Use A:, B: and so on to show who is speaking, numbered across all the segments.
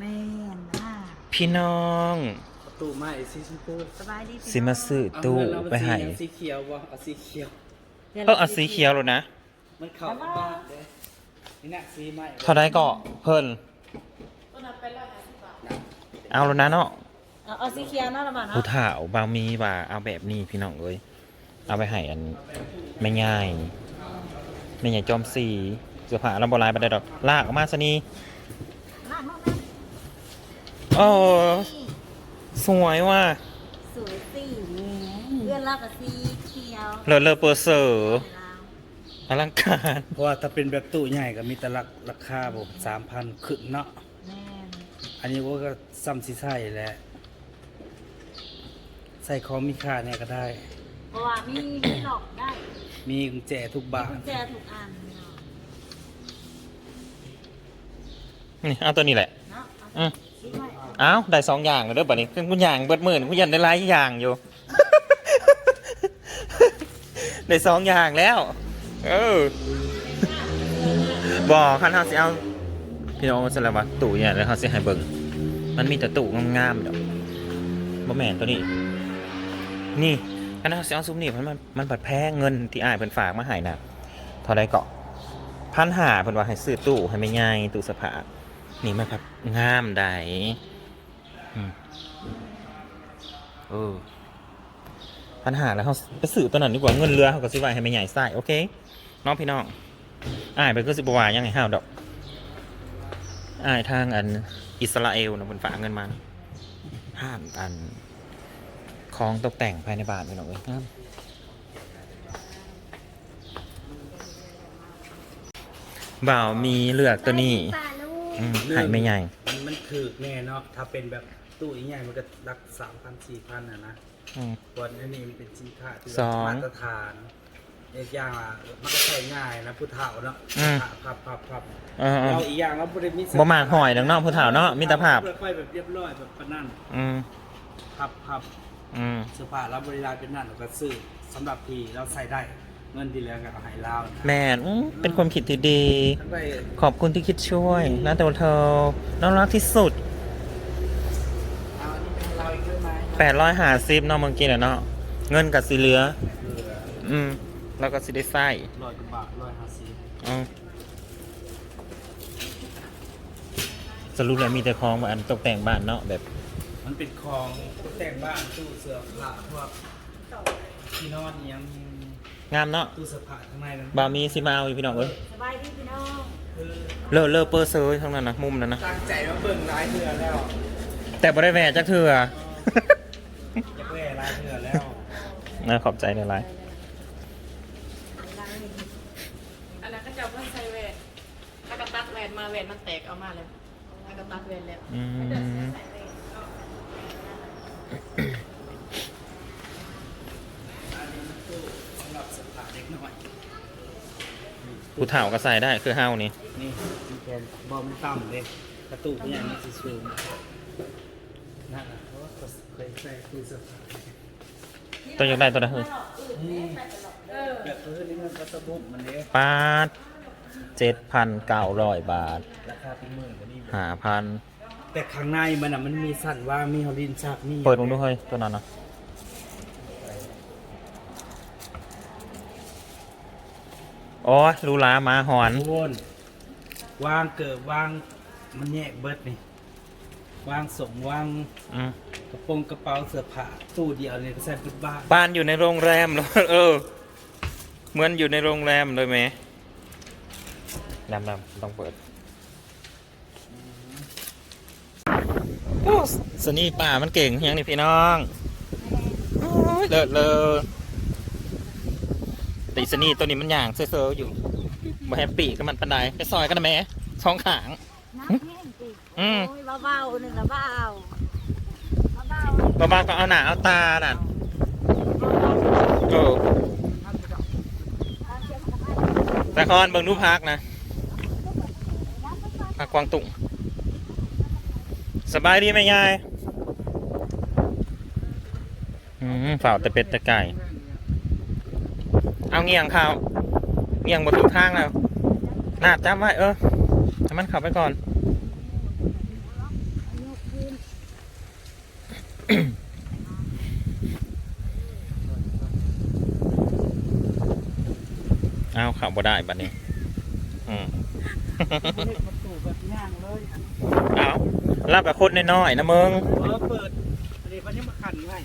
A: แม่นอ่า
B: พี่น้อง
C: ประตูไม้สีชมพู
A: สบายดีพี่
B: สิมาซื้อตู้
C: เอาเงินเรา
B: ไปให้
C: สีสีเขียวบ่เอาสีเขียว
B: เออเอาสีเขียวเลยนะ
C: มันเข้ากับบ้านเด้นี่น่ะสีไม้
B: เท่าไดก็เพิ่นเอาแล้วนะเนาะ
A: เอาเอาสีเขียวเนาะละบ่เนาะ
B: ผู้ถ่าวบางมีว่าเอาแบบนี้พี่น้องเอ้ยเอาไปให้อันไม่ง่ายไม่ใหญ่จอมสีเสื้อผ้าเราโบราณไปได้ดอกลากออกมาซะนี่
A: ลากเนาะ
B: โอ้สวยว่ะ
A: สวยสีเพื่อนเรากับสีเขียว
B: เลอเลอเปอร์เซอร์อลังการ
C: เพราะว่าถ้าเป็นแบบตู้ใหญ่ก็มีแต่ราราคาบ่3,000ขึ้นเนาะ
A: แม่น
C: อันนี้ก็ซ้ำสิใส่แหละใส่ของมีค่าเนี่ยก็ได้
A: เพราะว่ามีมีหลอกได้
C: มีกุญแจทุกบา
A: กุ
C: น
A: ญแจถูกอันเนาะ
B: นี่เอาตัวนี้แหละ
A: เนาะ
B: อืม
A: สีไว้
B: อ้าวได้สองอย่างเลยเด้อบัดนี้เป็นคุณอย่างเบิดหมื่นคุณยันได้หลายอย่างอยู่ ได้สองอย่างแล้ว เออบอกคันเฮาสิเอาพี่น้องสลับว่าตู่เนี่ยแล้วเฮาสิให้เบิ่งมันมีแต่ตู่งามๆดอบ่แม่นตัวนี้ นี่คันเฮาสิเอาซุ้มนี่มันมันมันบัดแพงเงินที่อ้ายเพิ่นฝากมาให้น่ะเท่าใดเกาะพันหาเพิ่นว่าให้ซื้อตู้ให้ไม่ง่ายตู้สภา นี่มันครับงามใดอืมเออปัญหาแล้วเขาไปสื่อตัวนั้นดีกว่าเงินเรือเขาก็สิไว้ให้ไม่ใหญ่ใส่โอเคน้องพี่น้องอ่ายไปก็สิบวายังไงห้าวดอกอ่ายทางอันอิสราเอลนะบนฝากเงินมาห้ามอันของตกแต่งภายในบ้านพี่น้องเอ้ยงามบ่าวมีเลือกตัวนี้ อืมใหายไม่ใหญ่
C: มันมันถูกแน่เนาะถ้าเป็นแบบตู้ใหญ่มันก็รัก3,000 4,000น่ะนะ
B: อืม
C: วันนี้มันเป็นสินค้าที่
B: สอง
C: มาตรฐานอีกอย่างอะมันก็ใช้ง่ายนะผู้เฒ่าเนาะ
B: อืม
C: พับพับพับ
B: เออ
C: เราอีกอย่างเราบริมี
B: บ่มากหอยดังนอกผู้เฒ่าเนาะมิตรภาพ
C: เพื่อไปแบบเรียบร้อยแบบปานนั่น
B: อืม
C: พับพับ
B: อืม
C: เสื้อผ้าเราบริการเป็นนั่นเราก็ซื้อสำหรับที่เราใส่ได้ เงินที่เหลือก็เอาให้เรานะ
B: แมนอื้อเป็นความคิดที่ดี
C: ทั้งไป
B: ขอบคุณที่คิดช่วยนะตัวเธอน้องรักที่สุด
C: เอาอันนี้เป็นเราอีกด้วยไหม
B: แปดร้อยหาซิบเนาะเมื่อกี้น่ะเนาะเงินกับสีเหลือ
C: เหลือ
B: อืม แล้วก็สิได้ไส้
C: ร้อยกว่าบาทร้อยห้าสิบ
B: อืมสรุปแล้วมีแต่ของมาอันตกแต่งบ้านเนาะแบบ
C: มันเป็นของแต่งบ้านตู้เสื้อผ้าพวกที่นอนอิหยัง
B: งามเนาะ
C: ตู้เสื้อผ้าข้างในนั้น
B: บามีสิมาเอาอยู่พี่น้องเอ้ย
A: สบายดีพี่น้อง
C: คือ
B: เลอะเลอะเปอร์เซอร์ทั้งนั้นนะมุมนั้นนะ
C: ตั้งใจมาเบิ่งหลายเทื่อแล้ว
B: แต่บ่ได้แหวจักเถื่อ
C: จะแว่หลายเทื่อแล้ว
B: นะขอบใจในไลน์
D: อันนั้นก็จะเพิ่งใส่แหวนถ้ากระตัดแหวนมาแหวนมันแตกเอามาเลยถ้ากระตัดแหวนแล้ว
B: อืม
C: อันนี้มันตู้สำหรับ เสื้อผ้าเด็กน้อย
B: ผู้เฒ่าก็ใส่ได้คือเฮานี่
C: นี่มีแกนบอมนต่ำเลยกระตุกเนี่ยมันสิสูงนั่นน่ะเพราะว่าเคยใส่ตู้เสื้อผ้า
B: ตัวอยากได้ตัวใดเฮ้ย
C: นี่แบบเพื่อนนี่มันก็สะบุกมันเด้
B: ปาดเจ็ดพันเก้าร้อยบาท
C: ราคาเป็นหมื่นกว่านี่
B: หาพัน
C: แต่ข้างในมันอะมันมีสั่นว่ามีฮอลลินชักนี่
B: เปิดลงด้วยเฮ้ยตัวนั้นนะ โอ้ยรูหลาหมาหอน
C: โวนวางเกิดวางมันแยกเบิดนี่ วางส่งวาง
B: อืม
C: กระโปรงกระเป๋าเสื้อผ้าตู้เดียวเนี่ยก็ใส่เป็นบ้าน
B: บ้านอยู่ในโรงแรมเลยเออ เหมือนอยู่ในโรงแรมเลยไหมดำดำต้องเปิดโอ้สนี่ป่ามันเก่งยังนี่พี่น้องโอ้ยเลิศเลยแตีสนี่ตัวนี้มันอย่างเซ่อๆอยู่บ่แฮปปี้กับมันปันไดไปซอยกันนะแม่สองขาง
A: น้ำแห้งติ
B: อืม
A: โอ้ยเบาๆหนึ่งละเบาเบา
B: บ้าๆก็เอาหนาเอาตาน่ะโอ้แต่คอนเบิ่งรูปพักนะพักกวางตุ่งสบายดีไหมยายอืมฝ่าวแต่เป็ดแต่ไก่ เอาเงี่ยงเขาเงี่ยงบนถูกทางแล้วหนาดจับไว้เออให้มันขับไปก่อน
A: เอา
B: ขับบ่ได้บัดนี้ อืม
C: เอา
B: รับกับคนน้อยๆนะมึง
C: เปิดอันนี้มันยังมาขันให้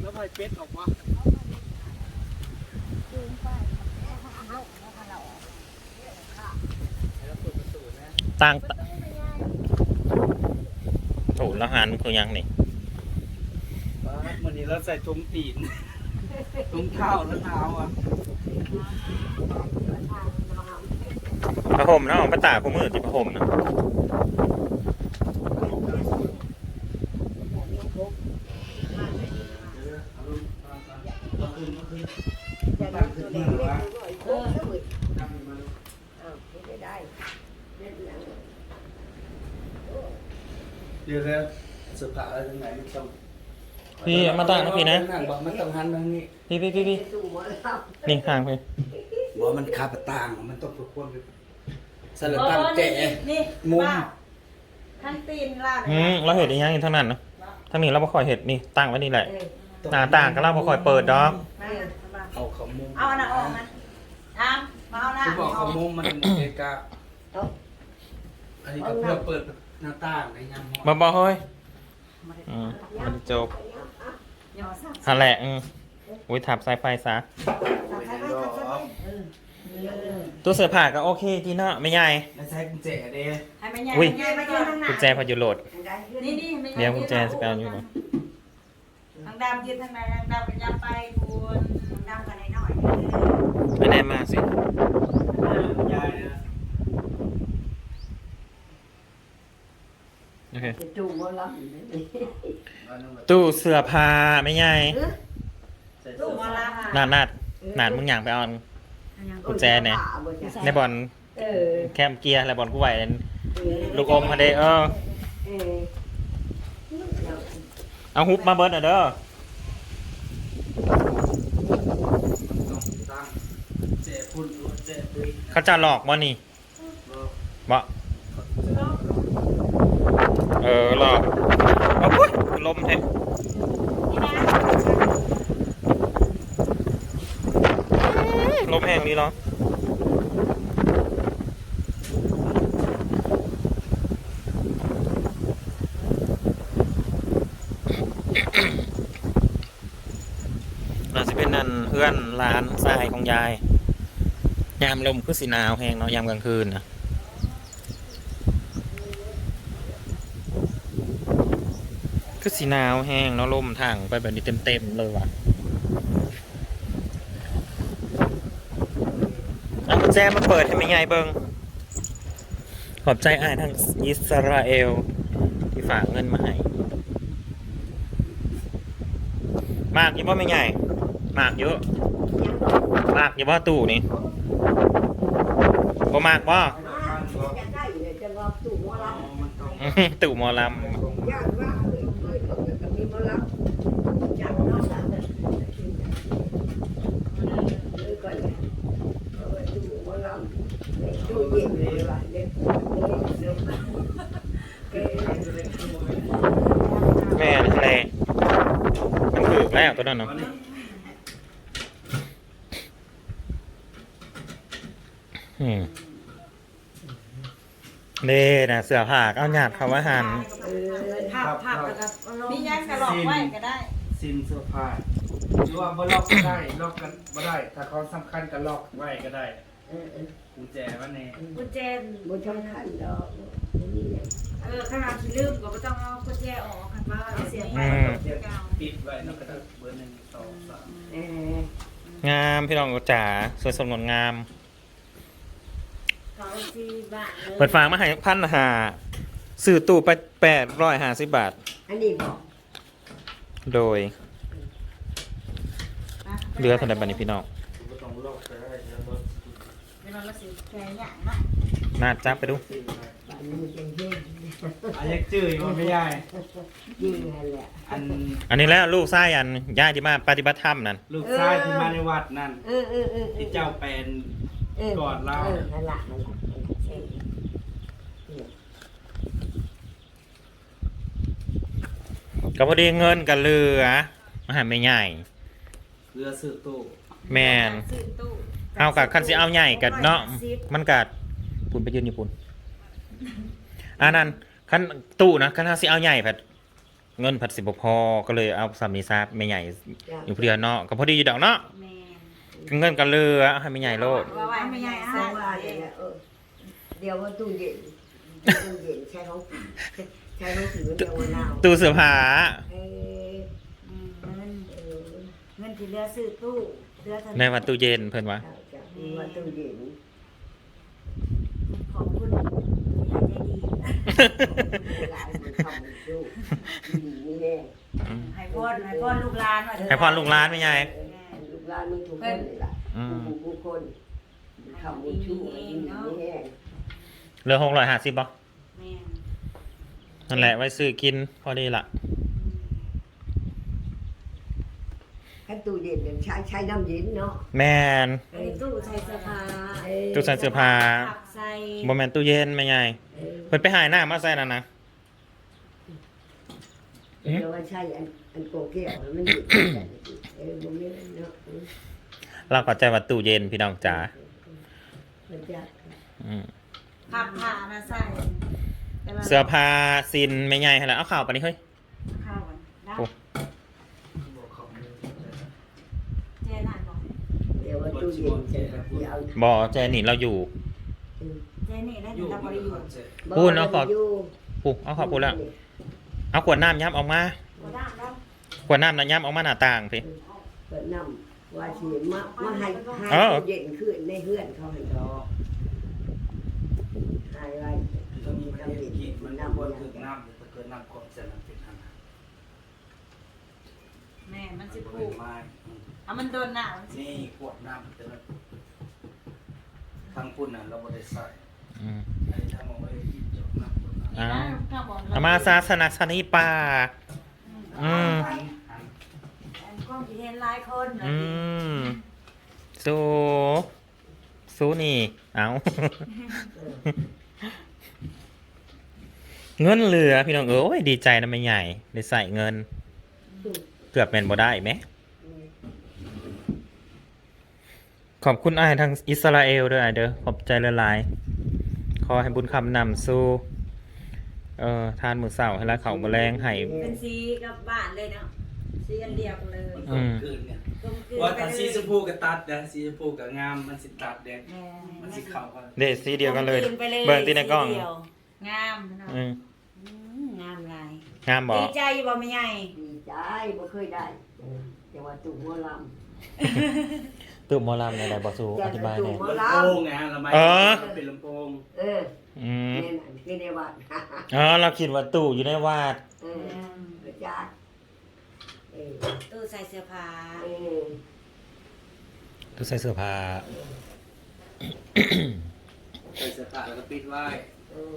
C: แล้วไปเป็ดออกมา
B: ตั้งตโถูกแล้วหันคือยังนี่
C: วันนี้เราใส่ถุงตีนถุงเท้าแล้วเท้าอะ
B: พระห่มนะเอาพระตาคู่มือที่พระห่มนะ
C: ตั้งขึ้นมือวะ เดี๋ยวแล้วเสื้อผ้าอะไรตรงไหนมันต้อง
B: พี่เอามาตั้งนะพี่นะ
C: งบอกมันต้องหันทางนี้
B: พี่พี่พี่พี่นี่ข้างพี่
C: บอกมันคาปะต่างมันต้องประควรไปสลับตั้งแจ
A: นี่
C: มุม
A: ป้าทั้งตีนลาด
B: อืมเราเห็ดอีกอย่างอีกทั้งนั้นเนาะทั้งนี้เราบ่ค่อยเห็ดนี่ตั้งไว้นี่แหละหน้าต่างก็เราบ่ค่อยเปิดดอก
C: เอาเขามุม
A: เอาอันนั้นออกนะทำมาเอาหน้า
C: คือบอกเขามุมมันเอกะอันนี้ก็เพื่อเปิดหน้าต่างในยามฮ้อน
B: บ่บ่เฮ้ยอืมมันจบ
A: อย่ามาซัก
B: หันแหละอืมอุ้ยถับสายไฟซะ
C: ไม่ได้หรอก
B: ตู้เสื้อผ้าก็โอเคดีเนาะไม่ใหญ่
C: แล้วใช้กุญแจเด้
A: ให้แม่ใหญ่
B: อุ้ย
A: แม่ใหญ่มายืนทางหน้า
B: กุญแจพออยู่โหลด
A: นี่นี่แม่ใหญ่
B: เดี๋ยวกุญแจสแกนอยู่นะ
A: ทางดำยืนทางไหนทางดำเป็นยับไปคุณทางดำกันหน่อย
B: ไม่แน่มากสิ
C: ยายนะ
B: โอเค
E: จูงว่ารับ
C: เอานั่นมา
B: ตู้เสื้อผ้าไม่ใหญ่
C: ใส่
A: ลู
C: เสื้
A: ก
C: อ
A: มาลา
B: หนาดนาดหนาดมึงอยากไปเอากุญแจเนี่ยในบอล
E: เออ
B: แคมเกียร์อะไรบอลกูไหวนั่นลูกอมมาเด้เออ
E: เออ
B: เอาฮุบมาเบิร์ดอะเด้อ
C: ต้องตั้งเจ๊พุ่นหรือว่าเจ๊ปุ้ย
B: เขาจะหลอกบ่นี่บ่ เออหลอเอาพุ้ยลมแท้ลมแห้งนี่เหรออาจะเป็นนั่นเพื่อนร้านทรายของยาย ยามลมคือสีนาวแห้งเนาะยามกลางคืนนะคือ สีหนาวแห้งเนาะลมทางไปแบบนี้เต็มๆเลยว่ะเอากุญแจมาเปิดให้ไม่ไงเบิงขอบใจอ่านทางอิสราเอล ที่ฝากเงินมาให้มากอยี่บ่ไม่ไงมากเยอะมากอยี่บ่ตู้นี่บ่มากบ่
E: จะได้เลยจะว่าจูงว่ารับ
C: มันต้อง
B: ตู่หมอล
E: ย่านว่าเลยเลยต้องมีมารับจากนอกจากเลยก่อนเอาไว้จูงว่ารับ จูงเย็นเลยว่าเด็กเด็กำ
B: แม่ทะเลมันถือแล้วตัวนั้นเนาะอืมเด้นะเสือผากเอาหยาดเขาว่าหัน
E: เออ
A: ภาพภาพแล้วก็มียันกระหลอกไว้ก็ได้
C: ซิมเสื้อผ้าหรือว่าบ่ล็อกก็ได้ล็อกกันบ่ได้ ถ้าเขาสำคัญก็ล็อกไว้ก็ได้
E: เออ
C: กุญแจว่าแน่
A: กุญแจ
E: บนช่องขันดอกนี่เนี่ย
A: เออขนาดที่ลืมก็ไม่ต้องเอากุญแจออกคันว่าเสียไป
C: ปิดไว้แล้วก็เบอร์หนึ่งสองสาม
E: เอองา
B: มพี่น้องจ๋าสวยสดงดงาม
A: เขาที่บ้าน
B: เปิดฟางมาให้พันหาสื่อตู้ไปแปดร้อยห้าสิบบาท
E: อันนี้บอก
B: โดยเรือเท่าไหร่บัดนี้พี่น้อง
A: นเราสิแกอย่างนะ
B: น่าจับไปดู
C: ซิมไว้
E: อันนี้มันเป็นเรื่อง
C: อายักจื้ออยู่ว่าไม่ได้
E: ยิ่งนั่นแหละ
C: อัน
B: อันนี้แล้วลูกไส้อันย่าที่มาปฏิบัติธรรมนั่น
C: ลูกชายที่มาในวัดนั่น
E: เออเออเออ
C: ที่เจ้าเป็น
E: เออ
C: ก่อนเล่า
E: เออนั่นแหละนั่นแหละเออ
B: ก็พอดีเงินกับเรือมาหาไม่ใหญ่
C: เรือสื่อตู้
B: แมน
A: ซื้อตู้ไป
B: เอากับคันสิเอาใหญ่กับเนาะมันกัดปุ่นไปยืนอยู่ปุ่นอันนั้นคันตู้นะคันถ้าสิเอาใหญ่ผัดเงินผัดสิบพอก็เลยเอาสามนิซาไม่ใหญ่อยู่เพื่อนเนาะก็พอดีอยู่ดอกเนาะ
A: แม่น
B: เงินกันเรือเอาให้ไม่ใหญ่โลด
A: ว่าไว้ไม่ใหญ่
E: สร้า
A: อะ
E: งว่าอย่างเงี้ยเออเดี๋ยวว่าตู้เย็นตู้เย็นใช้ของใช้ของถือเดียววันหนาว
B: ตู้เสื้อผ้า
E: เออ
A: อืมเงิน
E: เออ
A: เงินที่เหลือซื้อตู้เหลือเท่า
B: ในวันตู้เย็นเพิ่นวะ
E: จะจะมีว่าตู้เย็น
A: ขอบคุณผู้ใหญ่ใจดี
E: หลายมันทำมันสู้ดีนี่แน่
A: ให้พรให้พรลูกหลานว่าเถอะ
B: ให้พรลูกหลานไม่ใหญ่
E: ลูกหลานมันทุกคนเลยล่ะ
B: อืม
E: ผู้ผู้คนทำมันชู้ดีนี่แน่
B: เหลือหกร้อยห้าสิบบ่
A: แม่น
B: นั่นแหละไว้ซื้อกินพอดีละ
E: ขั้นตู้เย็นเนี่ยใช้ใช้น้ำเย็นเนาะ
B: แมน
A: อันนี้ตู้ใส่เสื้อผ้า
B: ตู้ใส่เสื้อผ้า
A: ผักใส่
B: บ่แมนตู้เย็นไม่ใหญ่
E: เออ
B: เพิ่นไปหายหน้ามาใส่นั่นนะ
E: เดี๋ยวว่าใช่อันอันโกเกี้ยวมันอยู่ที่ไหนเออบ่มีเนาะ
B: เราก็ใจว่าตู้เย็นพี่น้องจ๋า
E: มันจะ
B: อืม
A: ผักผ่านะใส่แต่ว่า
B: เสื้อผ้าซินไม่ใหญ่ให้แล้วเอาข่าวไปนี่เฮ้ย
A: ข้าวก่อนได้
B: โอ้
C: บอกเขาไม่ได้
A: เจนานบอก
E: เดี๋ย วว่าตู้เย็นจะเดี๋ยว
B: บ่แจนี่เราอยู่
A: เจนี่ได้
C: อยู่
A: เราบ
C: ไม่
A: ริ
C: ได้
A: ยู
C: คอนเซ็ปต์
B: พูดเนาะขอ ปุ๊เอาข่าวพูดแล้วเอาขวดน้ำย้ำออกมา
A: ก็ได้แล้ว
B: ขวดน้ำนะย้ำออกมาหน้าต่างพี่
E: เปิดน้ำว่าสิมามาให้ให้
B: เออ
E: เย็นขึ้นในเฮือนเขาให้รอให้ไว้
C: ต้องมีประเด็นที่มันควรถึงน้ำแต่เกิดน้ำก่อนเสร็จแล้วเป็นทาง
A: แม่มันสิ
C: เป็
A: ผูก
C: นไม้
A: เอามันโดนหน้ามันสิ
C: นี่ขวดน้ำแต่ละทางพุ่นน่ะเราบ่ได้ใส่
B: อืม
C: ไอ้ทางเอาไว้ที่จอกน้ำขวดน้ำ
B: อ้าว
A: ข้าวบอก
B: เอามาซาสนักสนีป่าอืม
C: หันหัน
A: อันกล้องที่เห็นหลายคน
B: อืมสู้สู้นี่ เอา เงินเหลือพี่น้องเออโอ้ยดีใจนะไม่ใหญ่ ได้ใส่เงินเกือบเป็นบ่ได้ไหม ขอบคุณอายทางอิสราเอลด้วยอ้ายเด้อขอบใจละลายๆขอให้บุญคำนำสู้เอ่อทานมือเสาให้ละเขาแมลงให้
A: เป็นสีกับบ้านเลยเนาะสีอันเดียวกันเลย
C: มันต้องคืนเนี่ย
A: กลมกลืน
C: ว่า
A: ไป
C: ถ้า
A: เล
C: สี
A: ย
C: ชมพูก็ตัดนะสีชมพูก็งามมันสิตัดแดง
A: แม่
C: มันสิเข้ากัน
B: เดสีเดียวกันเลย
A: กลมกไปเลย
B: เบิ่งที่ในกล้อง
A: สีเดียวงามเนาะ
B: อืม
A: อืมงามหลาย
B: งามบอ
A: ดี
B: ก
A: ใจบ่แม่ใหญ่
E: ดี ใจบ่เคยได้ แต่ว่าตู้หัวล
B: ตุ่มหมอลำในใดบอกสู้อธิบายหน่อยำ
E: หัว
C: ลำ
E: ล
C: โพงไงฮะละไม
B: เออ
C: มันเป็นลำโพงำ
E: เออ
B: อืม
E: เนี่ยน่ะคือในวัด
B: อ๋อเราคิดว่าตู้อยู่ในวาด
E: เออประจักษ์เออ
A: ตู้ใส่เสื้อผ้า
E: เออ
B: ตู้ใส่เสื้อผ้า
C: ใส่เสื้อผ้าแล้วก็ปิดไว้
E: เออ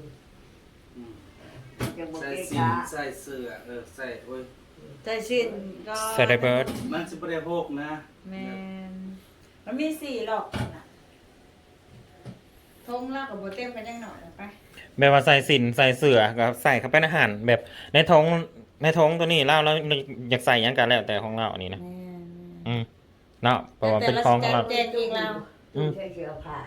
C: อืม
E: จะบอก
C: ใส่
E: เกะ
C: สี
E: กะ
C: ใส่เสื้อเออใส่โอ้ย
A: ใส่ชิ้นก็
B: ใส่ได้เบิร์ด
C: มันสิบ่ได้โพกนะ
A: แม่นมันมีสี่หลอกน่ะทงลากกับโบเต็มกันยังหน่อยนะไป
B: แบบว่าใส่สินใส่เสื้อก็ใส่เข้าไปในอาหาร แบบในท้องในท้องตัวนี้เล่าแล้วอยากใส่หยังกันแล้วแต่ของเราอันนี้นะ
A: แม่น
B: อืมเนาะเพราะว่าเป็นของของเรา
A: แจกเองเรา
B: อืม
E: ใส่เสื้อผ้า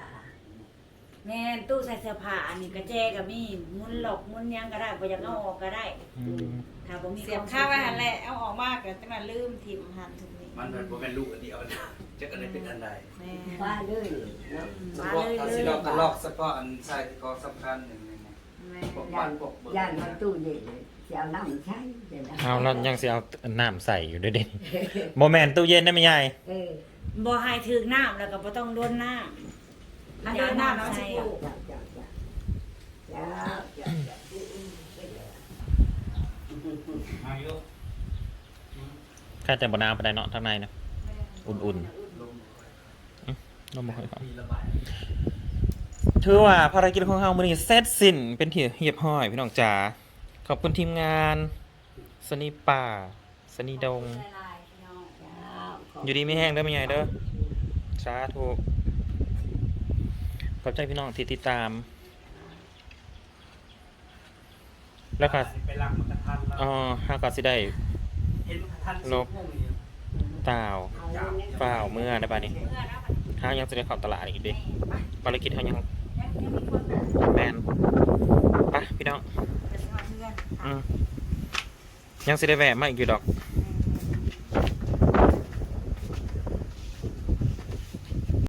A: แม่นตู้ใส่เสื้อผ้าอันนี้กระแจก็มีหมุนหลอกหมุนหยังก็ได้บ่อยากเอาออกก็ได้
B: อืม
A: ถ้าบ่มีเสียบข้าวไว้หันแหละเอาออกมากก็จังนั้นลืมถิ่มหันทุกนี้
C: มันแบบบ่แม่นลูกอันเดียวนะจะกันได้เป็นอันใด
A: แม่
E: บ้าเลยเนาะ
C: เฉพาะถ้าสิลอกก็ลอกเฉพาะอันใส่ที่ของสำคัญหนึ่งนี่นะ
A: แม่
C: พวก
E: ย่า
C: บ้าน
E: น
C: พวกเบิก
E: ย่านมันตู้เย็นเลยจะเอาน้ำใช้จะได้
B: เอาแล้วยังสิเอาน้ำใส่อยู่ด้วยเด่นโมแมนตู้เย็นได้ไหมยาย
E: เออ
A: บ่ให้ถึกน้ำแล้วก็บ่ต้องโดนน้ำ อันโดนน้ำแล้วสิปลูก
E: จ้าจ้าจ้าจ้าจ้าจ้าอืมอืมเป็นไง
C: มาอยู่
B: แค่แต่บนน้ำไปได้เนาะทางในนะอุ่น
C: ลง
B: ๆลมบ่ค่อยเข้า
C: ทีระบาย
B: ถือว่าภารกิจของเรามื้อนี้เสร็จสิ้นเป็นที่เรียบร้อยพี่น้องจ๋าขอบคุณทีมงานสนีป่าสนีดง อยู่ดีไม่แห้งเด้อไม่ใหญ่เด้อสาธุ ขอบใจพี่น้องที่ติดตาม แล้วก็
C: ไปล้างมันกระทันแล้ว
B: อ๋อฮาก็สิได้
C: เห็นมันกระทัน
B: ลบ
C: สิโมงนี่
B: ต่าว
E: เอาเรื่องนี้
B: ฝ่าวเมื่อได้ป่ะนี่
A: เมื่อนะ
B: หายังจะได้เข้าตลาดอีกเดิ
A: ไป
B: ภารกิจเฮายัง
A: ยังยังมีคนแบบ
B: แมนไปพี่น้อง
A: จะสมัครเพื่อน
B: อืมยังสิได้แวะมาอีกอยู่ดอก
A: เ